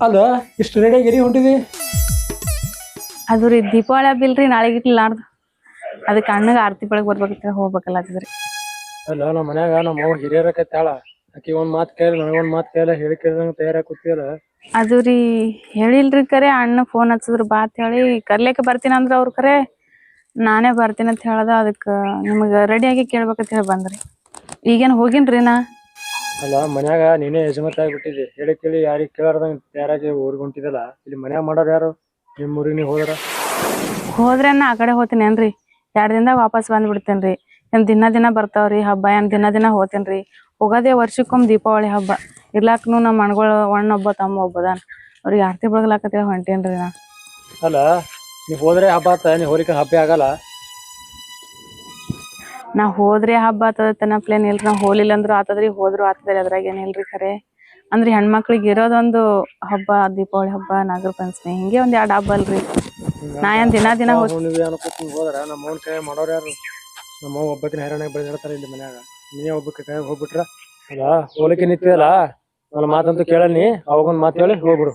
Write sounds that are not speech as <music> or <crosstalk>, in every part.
ಅಲ್ಲ ಇಷ್ಟು ರೆಡಿಯಾಗಿ ಎಲ್ಲಿ ಹೊಂಟಿದಿ? ಅದು ರೀ ದೀಪಾವಳಿ ಹಬ್ಬ ಇಲ್ರಿ ನಾಳೆಗೆ ಇರ್ಲಿಲ್ಲ ನಾಡ್ದು. ಅದಕ್ಕೆ ಅಣ್ಣಗೆ ಆರತಿ ಬೆಳಗ್ಗೆ ಬರ್ಬೇಕಿತ್ತ ಹೋಗ್ಬೇಕಲ್ಲ ಅದ್ರಿ ಅಲ್ಲ ನಮ್ಮ ಮನ್ಯಾಗ ನಮ್ಮ ಅವ್ರು ಹಿರಿಯರಕತ್ತಾಳ ಆಕಿ ಒಂದ್ ಮಾತ್ ಕೇಳಿ ನನಗೊಂದ್ ಮಾತ್ ಕೇಳ ಹೇಳಿ ಕೇಳಿದಂಗ ತಯಾರಾಗಿ ಕೂತಿಯಲ್ಲ. ಅದು ರೀ ಹೇಳಿಲ್ರಿ ಕರೆ ಅಣ್ಣ ಫೋನ್ ಹಚ್ಚಿದ್ರು ಬಾ ಅಂತ ಹೇಳಿ ಕರ್ಲಿಕ್ಕೆ ಬರ್ತೀನಿ ಅಂದ್ರ ಅವ್ರ ಕರೆ. ನಾನೇ ಬರ್ತೀನಿ ಅಂತ ಹೇಳ್ದ ಅದಕ್ಕೆ ನಿಮಗೆ ರೆಡಿಯಾಗಿ ಕೇಳ್ಬೇಕಂತ ಹೇಳಿ ಬಂದ್ರಿ. ಈಗೇನು ಹೋಗಿನ್ರಿ ನಾ? ಅಲ್ಲ ಮನ್ಯಾಗ ನೀನೇ ಯಜಮಾನ ಆಗಿಬಿಟ್ಟಿದ್ದಿ. ಹೇಳಿ ಕೇಳಿ ಯಾರಿಗೆ ಕೇಳಾರ್ದಂಗ ತಯಾರಾಗಿ ಊರಿಗೆ ಹೊಂಟಿದಲ್ಲ ಇಲ್ಲಿ ಮನ್ಯಾಗ ಮಾಡೋರು ಯಾರು? ನಿಮ್ಮ ಊರಿಗೆ ನೀವು ಹೋದ್ರ? ಹೋದ್ರೆ ನಾ ಆ ಕಡೆ ಹೋಗ್ತೀನಿ ಏನ್ರಿ? ಎರಡು ದಿನದಾಗ ವಾಪಸ್ ಬಂದ್ಬಿಡ್ತೇನ್ರಿ. ಏನ್ ದಿನ ದಿನ ಬರ್ತಾವ್ರಿ ಹಬ್ಬ ಏನ್ ದಿನ ದಿನ ಹೋತೇನ್ರಿ ಹೋಗೋದೇ ವರ್ಷಕ್ಕೊಮ್ಮೆ ದೀಪಾವಳಿ ಹಬ್ಬ. ಇರ್ಲಾಕ್ನು ನಮ್ಮ ಮಣ್ಗಳು ಅಣ್ಣ ಒಬ್ಬ ತಮ್ಮ ಒಬ್ಬದಾನ. ಅವ್ರಿಗೆ ಆರತಿ ಬೆಳಗ್ಲಾಕತ್ತೇಳಿ ಹೊಂಟೇನ್ರಿ ನಾ. ಅಲ್ಲ ನೀವು ಹೋದ್ರೆ ಹಬ್ಬ ಆತ ನೀವು ಹೋಲಿಕ ಹಬ್ಬ ಆಗಲ್ಲ. ನಾ ಹೋದ್ರೆ ಹಬ್ಬ ಆತದ ತನಪ್ಲೇನ್ ಇಲ್ರಿ. ನಾ ಹೋಲಿಲ್ಲ ಅಂದ್ರು ಆತದ್ರಿ ಹೋದ್ರು ಆತದ್ರಿ ಅದ್ರಾಗ ಏನಿಲ್ರಿ ಖರೆ. ಅಂದ್ರೆ ಹೆಣ್ಮಕ್ಳಿಗೆ ಇರೋದೊಂದು ಹಬ್ಬ ದೀಪಾವಳಿ ಹಬ್ಬ ನಾಗರ ಪಂಚಮಿ ಹಿಂಗೆ ಒಂದ್ ಎರಡ್ ಹಬ್ಬ ಅಲ್ರಿ. ನಾ ಏನ್ ದಿನ ದಿನ ಹೋಗ್ ಹುಣ್ಣಿಮೆ ಅನ್ಕೋತ ಹೋದ್ರ ನಮ್ಮ ಅವ್ನ ಕೈ ಮಾಡೋರು ಯಾರು? ನಮ್ಮ ಅವ್ವ ಒಬ್ಬಕಿನ ಹೈರಾಣ ಬೆಳೆದಿರ್ತಾರ ಇಲ್ಲಿ ಮನ್ಯಾಗ. ನೀನೇ ಒಬ್ಬಕ್ಕೆ ಕೈ ಹೋಗ್ಬಿಟ್ರ? ಅಲ್ಲ ಹೋಲಿಕೆ ನಿಂತಿದಲ್ಲ ನನ್ನ ಮಾತಂತೂ ಕೇಳನಿ ಅವಾಗೊಂದ್ ಮಾತು ಹೇಳಿ ಹೋಗ್ಬಿಡು.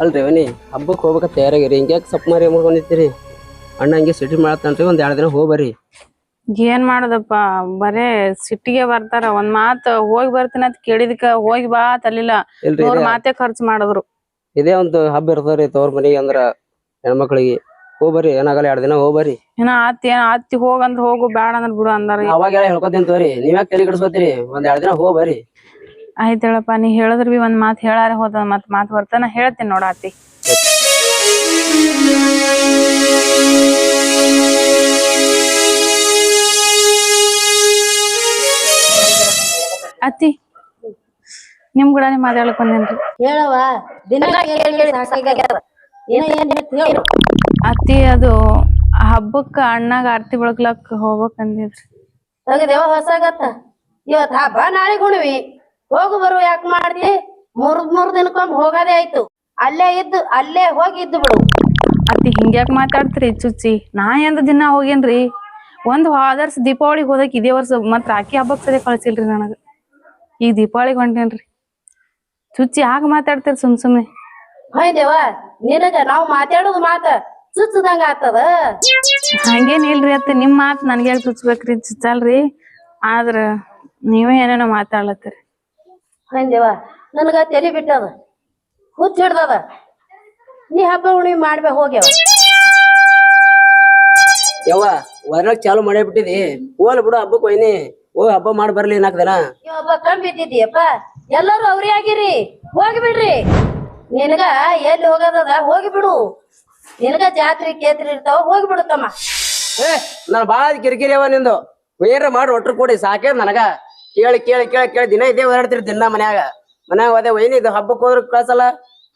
ಅಲ್ರಿ ಅವನಿ ಹಬ್ಬಕ್ಕೆ ಹೋಗ್ಬೇಕ ತಯಾರಾಗಿರಿ ಹಿಂಗೆ ಸಪ್ ಮಾರಿ ಮಾಡ್ಕೊಂಡಿರ್ತೀರಿ ಅಣ್ಣ ಹಂಗೆ ಸಿಟಿ ಮಾಡತ್ತನ್ರಿ ಒಂದ್ ಎರಡು ದಿನ ಹೋಗ್ಬರಿ ಏನ್ ಮಾಡೋದಪ್ಪ? ಬರೇ ಸಿಟ್ಟಿಗೆ ಬರ್ತಾರ ಒಂದ್ ಮಾತ್ ಹೋಗಿ ಬರ್ತೀನಿ ಅಂತ ಕೇಳಿದಕ್ಕ ಹೋಗಿ ಬಾ ತಲಿಲ್ಲ ಇಲ್ರಿ ನೂರ್ ಮಾತೆ ಖರ್ಚು ಮಾಡಿದ್ರು. ಇದೇ ಒಂದು ಹಬ್ಬ ಇರ್ತದ್ರಿ ತವ್ರ ಮನೆಗೆ ಅಂದ್ರ ಹೆಣ್ಮಕ್ಳಿಗೆ. ಹೋಗ್ ಬರ್ರಿ ಏನಾಗಲ್ಲ ಎರಡು ದಿನ ಹೋಗ್ಬರಿ ಬರ್ರಿ ಆತಿ ಏನ್ ಅತ್ತಿ ಹೋಗಂದ್ರ ಹೋಗು ಬ್ಯಾಡ ಅಂದ್ರ ಬಿಡು ಅಂದಾರ. ಅವಾಗ ಹೇಳ್ಕೊತೀನಿ ತೋರಿ ನೀವ್ಯಾಕೆ ತಲೆ ಕೆಡಿಸ್ಕೊತೀರಿ? ಒಂದ್ ಎರಡು ದಿನ ಹೋಗ್ ಬರ್ರಿ ಆಯ್ತ್ ಹೇಳಪ್ಪ ನೀ ಹೇಳಿದ್ರ ಬಿ ಒಂದ್ ಮಾತ್ ಹೇಳಾರ ಹೋದ ಮತ್ ಮಾತ್ ಬರ್ತಾನ ಹೇಳ್ತೀನಿ ನೋಡಾತಿ ಅತ್ತಿ ನಿಮ್ ಕೂಡ ಮಾತಾಡಕ್ ಬಂದೇನ್ರಿ? ಹೇಳವ ದಿನ ಕೇಳಿ ಕೇಳಿ ಸಾಕಾಗ್ಯದ. ಏನ ಏನ್ ಹೇಳ್ತಿ ಹೇಳು. ಅತ್ತಿ ಅದು ಹಬ್ಬಕ್ಕ ಅಣ್ಣಾಗ ಆರ್ತಿ ಬೆಳಗ್ಲಕ್ ಹೋಗ್ಬೇಕಂದಿದ್ರಿ ತೆಗದೇವ ಹೊಸಾಗತ್ತ. ಇವತ್ ಹಬ್ಬ ನಾಳೆ ಗುಣವಿ ಹೋಗು ಬರು ಯಾಕೆ ಮಾಡ್ದಿ ಮೂರ್ ಮೂರ್ ದಿನಕ್ಕೊಮ್ಮೆ ಹೋಗೋದೇ ಆಯ್ತು. ಅಲ್ಲೇ ಇದ್ದು ಅಲ್ಲೇ ಹೋಗಿ ಇದ್ದು ಬಿಡು. ಅತ್ತಿ ಹಿಂಗ್ಯಾಕ್ ಮಾತಾಡ್ತೀರಿ ಚುಚ್ಚಿ? ನಾ ಎಂದ ದಿನ ಹೋಗೇನ್ರಿ? ಒಂದ್ ಹೋದರ್ಸ್ ದೀಪಾವಳಿಗೆ ಹೋದಕ್ ಇದೇ ವರ್ಷ ಮತ್ ರಾಖಿ ಹಬ್ಬಕ್ ಸರಿ ಕಳ್ಸಿಲ್ರಿ ನನಗ. ಈಗ ದೀಪಾವಳಿಗೆ ಹೊಂಟೇನ್ರಿ. ಚುಚ್ಚಿ ಯಾಕೆ ಮಾತಾಡ್ತೀರಿ ಸುಮ್ ಸುಮ್ನೆ? ಹೊಯ್ದೇವ ನಿನಗ ನಾವ್ ಮಾತಾಡೋದು ಮಾತ ಚುಚ್ಚದಂಗ ಆತದ ಹಂಗೇನ್ ಇಲ್ರಿ ಅತ್ತ ನಿಮ್ ಮಾತ್ ನನ್ಗೆ ಚುಚ್ಬೇಕ್ರಿ ಚುಚ್ಚಲ್ರಿ. ಆದ್ರ ನೀವೇ ಏನೇನೋ ಮಾತಾಡ್ಲತ್ತೀರಿ. ಹೊಯ್ದೇವ ನನಗ ತಲೆ ಬಿಟ್ಟದ. ಹುಚ್ಚ ಹಿಡ್ದದ. ನೀ ಹಬ್ಬ ಉಣಿ ಮಾಡ್ಬೇಕು ಹೋಗ್ಯವ. ಯವ್ವ ವರ್ಣಕ್ ಚಾಲು ಮಾಡೇ ಬಿಟ್ಟಿದಿ. ಹೋಲ್ ಬಿಡು ಹಬ್ಬಕ್ಕೆ ಒಯ್ನಿ ಓ ಹಬ್ಬ ಮಾಡಿ ಬರ್ಲಿ ನಾಲ್ಕು ದಿನ ನೀವ್ ಹಬ್ಬ ಕಮ್ಮಿ ಬಿದ್ದಿದ್ದೀಯಪ್ಪ ಎಲ್ಲರೂ ಅವ್ರೇ ಆಗಿರಿ. ಹೋಗಿ ಬಿಡ್ರಿ. ನಿನಗ ಎಲ್ಲಿ ಹೋಗೋದದ? ಹೋಗಿ ಬಿಡು. ನಿನಗ ಜಾತ್ರೆ ಕೇತ್ರಿ ಇರ್ತಾವ ಹೋಗಿ ಬಿಡು ತಮ್ಮ. ಏ ನಾನು ಭಾಳ ಕಿರಿಕಿರಿ ಅವ ನಿಂದು. ಏನ್ರ ಮಾಡಿ ಒಟ್ರು ಕೊಡಿ ಸಾಕೇ ನನಗ. ಕೇಳಿ ಕೇಳಿ ಕೇಳಿ ಕೇಳಿ. ದಿನ ಇದೇ ಓಡಾಡ್ತಿರಿ ದಿನ ಮನ್ಯಾಗ. ಮನ್ಯಾಗ ಅದೇ ಒಯ್ನಿ ಇದು ಹಬ್ಬಕ್ಕೆ ಹೋದ್ರ ಕಳ್ಸಲ್ಲ.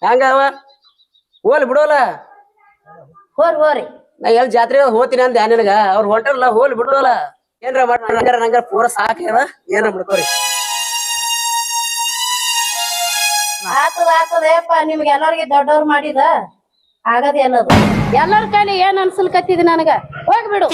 ಹೆಂಗ ಅವ ಹೋಲ್ ಬಿಡೋಲ್ಲ. ಹೋರ್ ಹೋರಿ. ನಾ ಎಲ್ಲಿ ಜಾತ್ರೆ ಹೋಗ್ತೀನಿ ಅಂದೆ ನಿನಗ. ಅವ್ರು ಹೊಂಟಾರಲ್ಲ ಹೋಲ್ ಬಿಡೋಲ್ಲ. ಏನ್ರ ಮಾಡ್ರ ನಂಗ ಪೂರ ಸಾಕ್ಯದ ಏನ್ರ ಬಿಡ್ಕೋರಿ ಆತದ ಆತದಪ್ಪ ನಿಮ್ಗೆ ಎಲ್ಲರಿಗೆ ದೊಡ್ಡವ್ರು ಮಾಡಿದ ಆಗದೆ ಅನ್ನೋದು. ಎಲ್ಲರ ಕೈಲಿ ಏನ್ ಅನ್ಸಲ್ಕತ್ತಿದ್ ನನಗ? ಹೋಗ್ಬಿಡು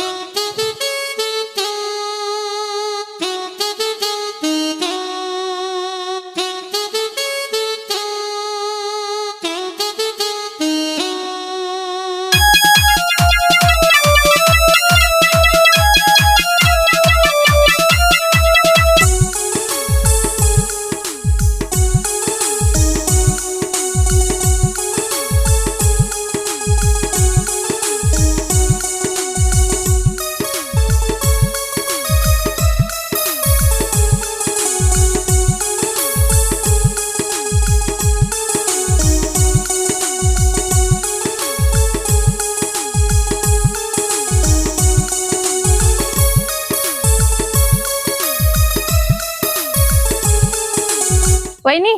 ವೈನಿ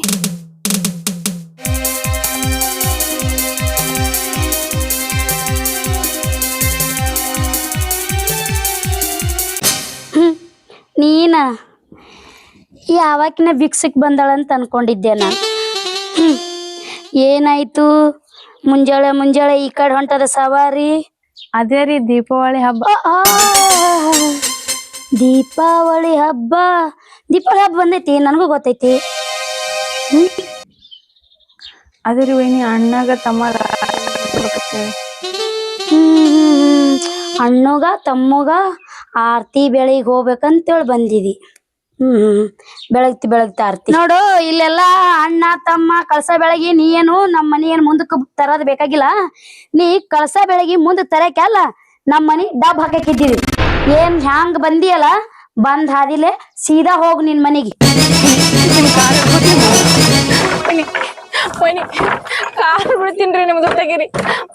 ನೀನ ಯಾವಾಗಿನ ಭಿಕ್ಷಕ್ ಬಂದಾಳಂತ ಅನ್ಕೊಂಡಿದ್ದೆ ನಾನು. ಏನಾಯ್ತು ಮುಂಜಾಳೆ ಮುಂಜಾಳೆ ಈ ಕಡೆ ಹೊಂಟದ ಸವಾರಿ ಅದೇ ರೀ ದೀಪಾವಳಿ ಹಬ್ಬ ಆ, ದೀಪಾವಳಿ ಹಬ್ಬ ದೀಪಾವಳಿ ಹಬ್ಬ ಬಂದೈತಿ ನನಗೂ ಗೊತ್ತೈತಿ ಅದೇ ವೈನಿ ಅಣ್ಣಗ ತಮ್ಮ ಅಣ್ಣಗ, ತಮ್ಮಗ ಆರ್ತಿ ಬೆಳಿಗ್ ಹೋಗ್ಬೇಕಂತೇಳಿ ಬಂದಿದಿ. ಹ್ಮ್, ಬೆಳಗ್ತಿ ಬೆಳಗ್ತಿ ಆರ್ತಿ. ನೋಡು, ಇಲ್ಲೆಲ್ಲ ಅಣ್ಣ, ತಮ್ಮ ಕಳಸ ಬೆಳಗಿ ನೀ ಏನು ನಮ್ಮ ಮನಿ ಏನ್ ಮುಂದಕ್ಕೆ ತರೋದ್ ಬೇಕಾಗಿಲ್ಲ. ನೀ ಕಳಸ ಬೆಳಗಿ ಮುಂದಕ್ ತರಕಲ್ಲ ನಮ್ಮ ಮನಿ ಡಬ್ ಹಾಕಿದ್ದೀವಿ ಏನ್ ಹ್ಯಾಂಗ್ ಬಂದಿಯಲ್ಲ ಬಂದ್ ಹಾದಿಲೆ ಸೀದಾ ಹೋಗ್ ನಿನ್ ಮನೆಗೆ. ಕಾರ್ ಬಿಡ್ತೀನ್ರಿ ನಿಮ್ದು ತೆಗೀರಿ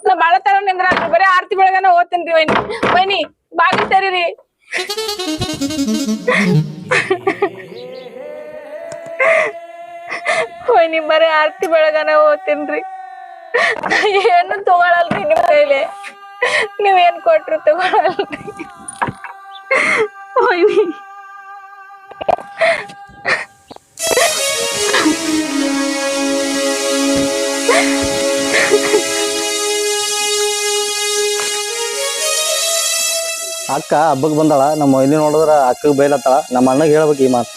ನಾ ಬಾಳ ತರ ನಿಂದ್ರ ಬರೀ ಆರ್ತಿ ಬೆಳಗನ ಓದ್ತೇನ್ರಿ ವೈನಿ. ವೈನಿ, ಬಾಗಿಲ್ ತರೀರಿ. ವೈನಿ, ಬರೀ ಆರ್ತಿ ಬೆಳಗನ ಓದ್ತೇನ್ರಿ. ಏನು ತಗೊಳಲ್ರಿ ನಿಮ್ ಕೈಲಿ? ನೀವೇನ್ ಕೊಟ್ರು ತಗೊಳಲ್ರಿ? ವೈನಿ ಅಕ್ಕ ಹಬ್ಬಕ್ ಬಂದಾಳ. ನಮ್ಮ ಇಲ್ಲಿ ನೋಡಿದ್ರ ಅಕ್ಕಗೆ ಬೈಲತ್ತಾಳ. ನಮ್ಮ ಅಣ್ಣಗೆ ಹೇಳ್ಬೇಕು ಈ ಮಾತು.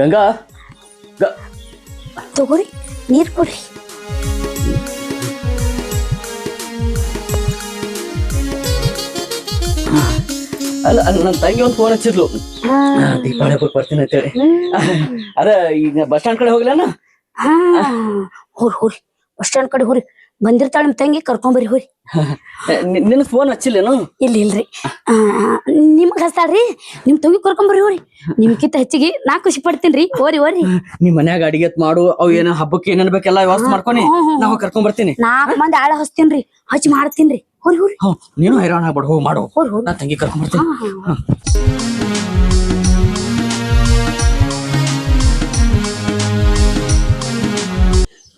ಗಂಗಾ ಗ- ತಗೋರಿ ನೀರ್ ಕೊಡ್ರಿ ಅಲ್ಲ ಅಲ್ಲ ನನ್ನ ತಂಗಿ ಒಂದು ಫೋನ್ ಹಚ್ಚಿದ್ಲು. ಆ, ದೀಪಾವಳಿ ಹಬ್ಬಕ್ಕೆ ಬರ್ತೀನಿ ಅಂತೇಳಿ. ಅದ ಈಗ ಬಸ್ ಸ್ಟ್ಯಾಂಡ್ ಕಡೆ ಹೋಗ್ಲೇನ ಹಾ ಹೋರಿ ಹೋರಿ ಬಸ್ ಸ್ಟ್ಯಾಂಡ್ ಕಡೆ ಹೋರಿ ಬಂದಿರ್ತಾಳ ನಿಮ್ ತಂಗಿ ಕರ್ಕೊಂಬರಿ ಹೋರಿ <laughs> ನಿನ್ ಫೋನ್ ಹಚ್ಚಿಲ್ಲೇನು? ಇಲ್ಲ ಇಲ್ರಿ. ನಿಮಗೆ ಹಚ್ತಾಳ್ರಿ ನಿಮ್ ತಂಗಿ ಕರ್ಕೊಂಬರಿ ಹೋರಿ ನಿಮ್ಕಿಂತ ಹೆಚ್ಚಿಗೆ ನಾ ಖುಷಿ ಪಡ್ತೀನಿ ಓರಿ ಓರಿ ನಿಮ್ ಮನ್ಯಾಗ ಅಡಿಗೆ ಮಾಡು ಅವ್ ಏನ ಹಬ್ಬಕ್ಕೆ ಏನೇನ್ ಬೇಕೆಲ್ಲ ವ್ಯವಸ್ಥೆ ಮಾಡ್ಕೊನಿ. ನಾವು ಕರ್ಕೊಂಡ್ ಬರ್ತೀನಿ. ನಾಲ್ಕ್ ಮಂದಿ ಆಳ ಹಚ್ತೀನ್ರಿ. ಹಚ್ಚಿ ಮಾಡ್ತೀನ್ರಿ. ಹೋರಿ ಹೋರಿ ನೀನು ಹೈರಾಣ ಆಗ್ಬೇಡ ಹೋಗಿ ಮಾಡು. ನಾ ತಂಗಿ ಕರ್ಕೊಂಡ್ ಬರ್ತೀನಿ. ಹಾ, ಹಾ.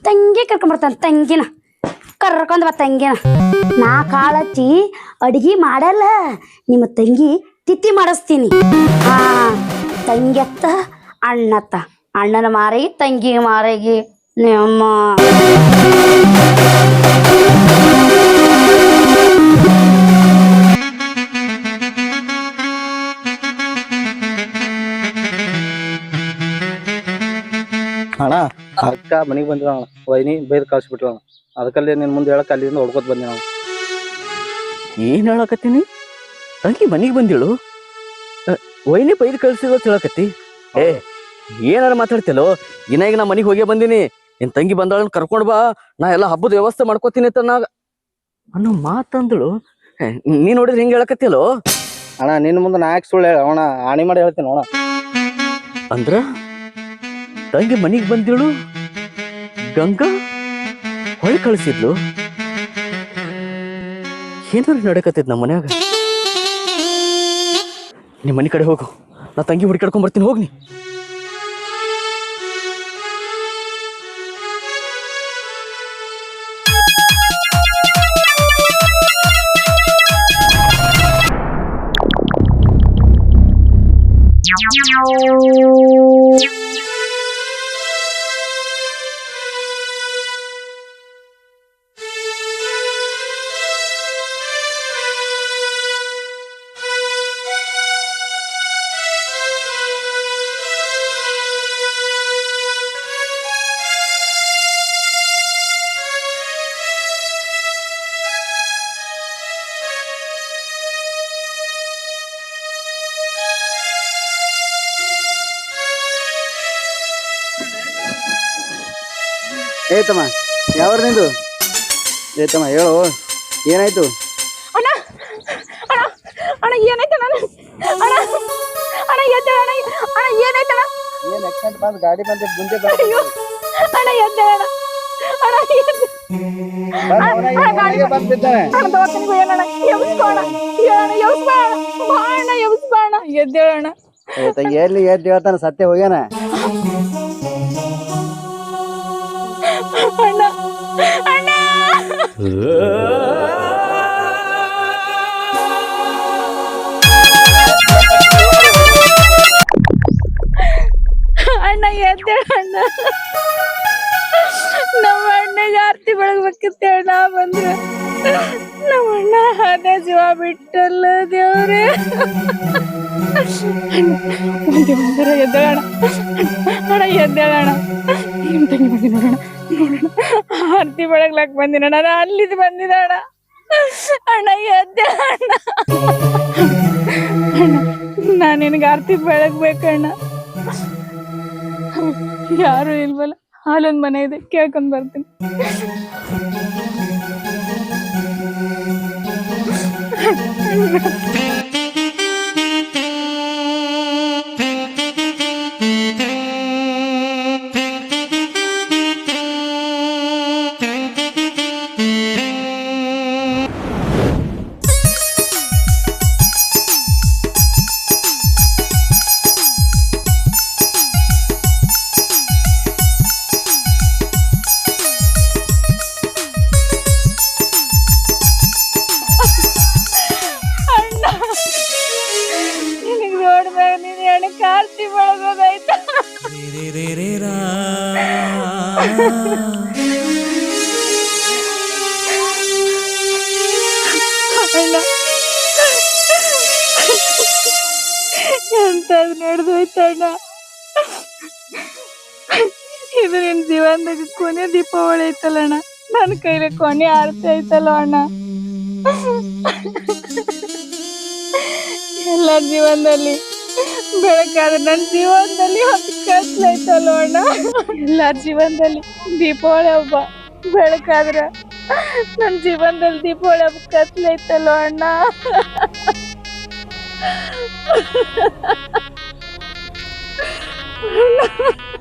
ತಂಗಿ ಕರ್ಕೊಂಡ್ ಬರ್ತಾನ ತಂಗಿನ. ಕರ್ಕೊಂಡ್ ಬಾ ತಂಗಿನ. ನಾ ಕಾಳಚ್ಚಿ ಅಡಿಗೆ ಮಾಡಲ್ಲ, ನಿಮ್ಮ ತಂಗಿ ತಿತ್ತಿ ಮಾಡಿಸ್ತೀನಿ. ಹಾ, ತಂಗಿಯತ್ತ, ಅಣ್ಣತ್ತ. ಅಣ್ಣನ ಮಾರಿಗೆ ತಂಗಿ ಮಾರಿಗೆ ನಿಮ್ಮ ಅಣ್ಣ, ಅಕ್ಕ ಮನೆಗೆ ಬಂದಿಳ ಅಣ್ಣ ವೈನಿ ಬೈದ್ ಕಳ್ಸಿಬಿಟ್ಲ ಅಣ್ಣ. ಅದಕ್ಕಲ್ಲಿ ನಿನ್ನ ಮುಂದೆ ಹೇಳಕ್ ಅಲ್ಲಿಂದ ಹೊಡ್ಕೊತ್ ಬಂದಿ ನಾವು. ಏನ್ ಹೇಳಕತ್ತೀನಿ? ತಂಗಿ ಮನೆಗೆ ಬಂದಿಳು? ವೈನಿ ಬೈದ್ ಕಳ್ಸಿದ ಹೇಳಕತ್ತಿ ಏ ಏನಾರ ಮಾತಾಡ್ತಿಲ್ಲೋ ಇನ್ನಾಗಿ ನಾ ಮನೆಗೆ ಹೋಗೇ ಬಂದಿನಿ. ನಿನ್ ತಂಗಿ ಬಂದಾಳ ಕರ್ಕೊಂಡ್ ಬಾ. ನಾ ಎಲ್ಲ ಹಬ್ಬದ ವ್ಯವಸ್ಥೆ ಮಾಡ್ಕೋತೀನಿ ಅಂತ ನಾ ಅನ್ನೋ ಮಾತಂದಳು. ನೀ ನೋಡಿದ್ರೆ ಹಿಂಗ ಹೇಳಕತ್ತಿಲ್ಲೋ ಅಣ್ಣ ನಿನ್ನ ಮುಂದೆ ನಾ ಯಾಕೆ ಸುಳ್ಳು ಹೇಳ ಅಣ್ಣ ಆಣಿ ಮಾಡಿ ಹೇಳ್ತೀನಿ ಅಣ್ಣ ಅಂದ್ರ? ತಂಗಿ ಮನೆಗೆ ಬಂದಿಳು? ಗಂಗಾ? ಹೊಳ್ ಕಳಿಸಿದ್ಲು. ಏನಾರು ನಡಕತ್ತಿದ್ ನಮ್ಮ ಮನ್ಯಾಗ? ನಿಮ್ಮ ಮನೆ ಕಡೆ ಹೋಗು. ನಾ ತಂಗಿ ಹುಡುಕಾಡ್ಕೊಂಡ್ ಬರ್ತೀನಿ, ಹೋಗ್ನಿ. ಏತಮ್ಮ ಯಾವ ನಿಂದು? ಏತಮ್ಮ ಹೇಳು ಏನಾಯ್ತು? ಅಣ್ಣ ಅಣ್ಣ ಅಣ್ಣ ಏನಾಯ್ತು ಅಣ್ಣ? ಅಣ್ಣ ಅಣ್ಣ ಎದ್ದೇಳ ಅಣ್ಣ ಅಣ್ಣ ಏನಾಯ್ತು ಅಣ್ಣ? ಏನ್ ಆಕ್ಸಿಡೆಂಟ್ ಬಂದ್ ಗಾಡಿ ಬಂದ ಮುಂದೆ ಅಯ್ಯೋ ಅಣ್ಣ ಎದ್ದೇಳ ಅಣ್ಣ ಬಾ ಎದ್ದೇಳ ಎಲ್ಲಿ ಎದ್ದು ಹೇಳ್ತಾನ ಸತ್ಯ ಹೋಗ್ಯಾನ? <laughs> ಅಣ್ಣ, ಎದ್ದೇಳ ಅಣ್ಣ. ನಮ್ಮ ಅಣ್ಣಗೆ ಆರ್ತಿ ಬೆಳಗ್ಬೇಕಿತ್ತು ಅಣ್ಣ ಬಂದ್ರ ನಮ್ಮ ಅಣ್ಣ ಅದೇ ಜೀವ ಬಿಟ್ಟಲ್ಲ ದೇವ್ರೆ. ಅಣ್ಣ ಎದ್ದೇಳಣ ಅಣ್ಣ. ಎದ್ದೇಳಣ ನಿಮ್ ತಂಗಿ ಬಂದಿ ನೋಡೋಣ. ಆರ್ತಿ ಬೆಳಗ್ಲಾಕ್ ಬಂದಿನ. ನಾನು ಅಲ್ಲಿದ್ ಬಂದಿದ ಅಣ್ಣ. ಅಣ್ಣ ಎದ್ದೆ ಅಣ್ಣ. ನಾನು ನಿನಗೆ ಆರ್ತಿ ಬೆಳಗ್ಬೇಕಣ್ಣ ಯಾರು ಇಲ್ವಲ್ಲ? ಹಾಲೊಂದ್ ಮನೆ ಇದೆ. ಕೇಳ್ಕೊಂಡ್ ಬರ್ತೀನಿ. ಎಂತದ್ ನಡೆದೋಯ್ತಣ್ಣ. ಇದು ನಿನ್ ಜೀವನದಾಗ ಕೊನೆ ದೀಪಾವಳಿ ಐತಲ್ಲಣ್ಣ. ನನ್ನ ಕೈಲಿ ಕೊನೆ ಆರತಿ ಐತಲ್ಲ ಅಣ್ಣ. ಎಲ್ಲರ ಜೀವನದಲ್ಲಿ, ಬೆಳಕಾದ್ರೆ ನನ್ನ ಜೀವನದಲ್ಲಿ ಕತ್ಲೈತಲ್ಲ ಅಣ್ಣ. ಎಲ್ಲರ ಜೀವನದಲ್ಲಿ ದೀಪಾವಳಿ ಹಬ್ಬ, ಬೆಳಕಾದ್ರೆ ನನ್ನ ಜೀವನದಲ್ಲಿ ದೀಪಾವಳಿ ಹಬ್ಬ ಕತ್ಲೈತಲ್ಲ ಅಣ್ಣ. ಅಣ್ಣ <laughs>